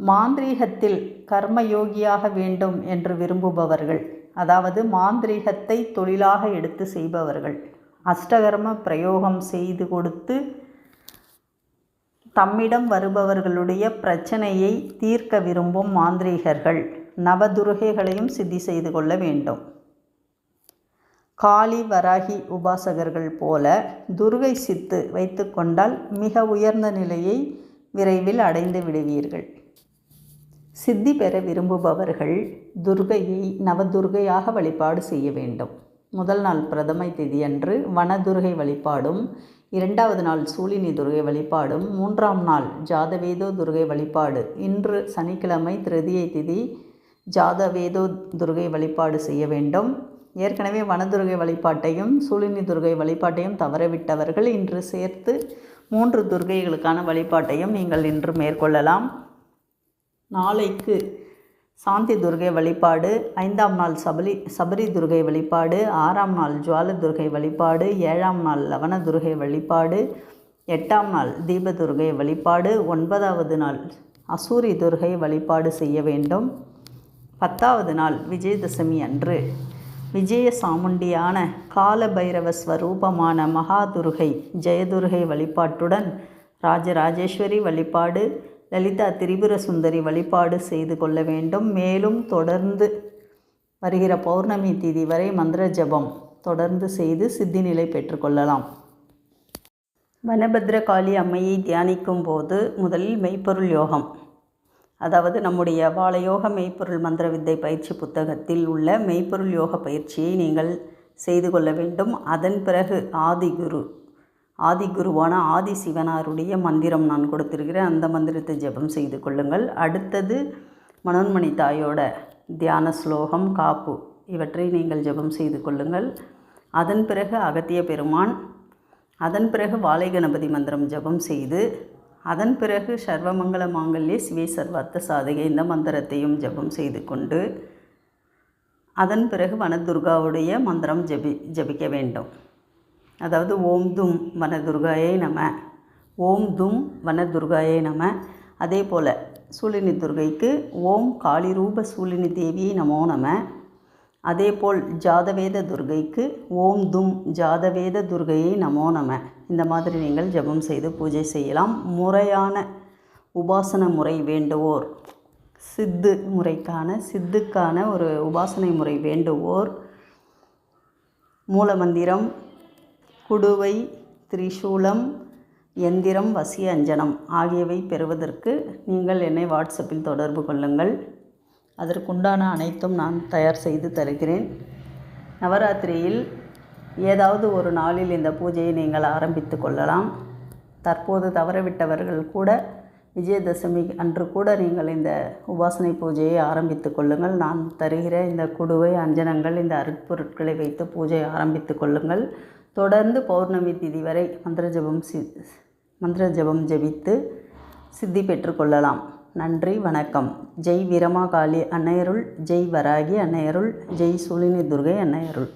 மாந்திரீகத்தில் கர்மயோகியாக வேண்டும் என்று விரும்புபவர்கள் அதாவது மாந்திரீகத்தை தொழிலாக எடுத்து செய்பவர்கள் அஷ்டகர்ம பிரயோகம் செய்து கொடுத்து தம்மிடம் வருபவர்களுடைய பிரச்சனையை தீர்க்க விரும்பும் மாந்திரீகர்கள் நவதுருகைகளையும் சித்தி செய்து கொள்ள வேண்டும். காளி வராகி உபாசகர்கள் போல துர்கை சித்து வைத்து கொண்டால் மிக உயர்ந்த நிலையை விரைவில் அடைந்து விடுவீர்கள். சித்தி பெற விரும்புபவர்கள் துர்கையை நவதுர்கையாக வழிபாடு செய்ய வேண்டும். முதல் நாள் பிரதமை திதியன்று வனதுர்கை வழிபாடும் இரண்டாவது நாள் சூலினி துர்கை வழிபாடும் மூன்றாம் நாள் ஜாதவேதோ துர்கை வழிபாடு. இன்று சனிக்கிழமை திருதியை திதி ஜாதவேதோ துர்கை வழிபாடு செய்ய வேண்டும். ஏற்கனவே வனதுர்கை வழிபாட்டையும் சூலினி துர்கை வழிபாட்டையும் தவறவிட்டவர்கள் இன்று சேர்த்து மூன்று துர்கைகளுக்கான வழிபாட்டையும் நீங்கள் இன்று மேற்கொள்ளலாம். நாளைக்கு சாந்தி துர்கை வழிபாடு ஐந்தாம் நாள் சபரி சபரி துர்கை வழிபாடு ஆறாம் நாள் ஜுவால துர்கை வழிபாடு ஏழாம் நாள் லவண துர்கை வழிபாடு எட்டாம் நாள் தீப துர்கை வழிபாடு ஒன்பதாவது நாள் அசூரி துர்கை வழிபாடு செய்ய வேண்டும். பத்தாவது நாள் விஜயதசமி அன்று விஜய சாமுண்டியான கால பைரவ ஸ்வரூபமான மகாதுர்கை ஜெயதுர்கை வழிபாட்டுடன் ராஜராஜேஸ்வரி வழிபாடு லலிதா திரிபுர சுந்தரி வழிபாடு செய்து கொள்ள வேண்டும். மேலும் தொடர்ந்து வருகிற பௌர்ணமி திதி வரை மந்திர ஜபம் தொடர்ந்து செய்து சித்தி நிலை பெற்றுக்கொள்ளலாம் வனபத்ரகாளி அம்மையை தியானிக்கும் போது முதலில் மெய்ப்பொருள் யோகம். அதாவது நம்முடைய வாழயோக மெய்ப்பொருள் மந்திர வித்தை பயிற்சி புத்தகத்தில் உள்ள மெய்ப்பொருள் யோக பயிற்சியை நீங்கள் செய்து கொள்ள வேண்டும். அதன் பிறகு ஆதிகுரு ஆதி குருவான ஆதி சிவனாருடைய மந்திரம் நான் கொடுத்துருக்கிறேன். அந்த மந்திரத்தை ஜெபம் செய்து கொள்ளுங்கள். அடுத்தது மனோன்மணி தாயோட தியான ஸ்லோகம் காப்பு. இவற்றை நீங்கள் ஜெபம் செய்து கொள்ளுங்கள். அதன் பிறகு அகத்திய பெருமான் அதன் பிறகு வாழை கணபதி மந்திரம் ஜெபம் செய்து அதன் பிறகு சர்வமங்கள மாங்கல்ய சிவை சர்வத்த சாதகை இந்த மந்திரத்தையும் ஜெபம் செய்து கொண்டு அதன் பிறகு வனதுர்காவுடைய மந்திரம் ஜெபி ஜபிக்க வேண்டும். அதாவது ஓம் தும் வனதுர்காயை நம. ஓம் தும் வனதுர்காயை நம. அதே போல் சூலினி துர்கைக்கு ஓம் காளிரூப சூலினி தேவியை நமோ நம. அதேபோல் ஜாதவேத துர்கைக்கு ஓம் தும் ஜாதவேத துர்கையை நமோ நம. இந்த மாதிரி நீங்கள் ஜெபம் செய்து பூஜை செய்யலாம். முறையான உபாசன முறை வேண்டுவோர். சித்து முறைக்கான சித்துக்கான ஒரு உபாசனை முறை வேண்டுவோர். மூலமந்திரம் குடுவை திரிசூலம் எந்திரம் வசிய அஞ்சனம் ஆகியவை பெறுவதற்கு நீங்கள் என்னை வாட்ஸ்அப்பில் தொடர்பு கொள்ளுங்கள். அதற்குண்டான அனைத்தும் நான் தயார் செய்து தருகிறேன். நவராத்திரியில் ஏதாவது ஒரு நாளில் இந்த பூஜையை நீங்கள் ஆரம்பித்து கொள்ளலாம். தற்போது தவறவிட்டவர்கள் கூட விஜயதசமி அன்று கூட நீங்கள் இந்த உபாசனை பூஜையை ஆரம்பித்து கொள்ளுங்கள். நான் தருகிற இந்த குடுவை அஞ்சனங்கள் இந்த அருட்பொருட்களை வைத்து பூஜை ஆரம்பித்து கொள்ளுங்கள். தொடர்ந்து பௌர்ணமி திதி வரை மந்திர ஜபம் சி மந்திர ஜபம் ஜபித்து சித்தி பெற்றுக்கொள்ளலாம் நன்றி வணக்கம். ஜெய் வீரமாகாளி அன்னையருள் ஜெய் வராகி அன்னையருள் ஜெய் சூலினி துர்கை அன்னையருள்.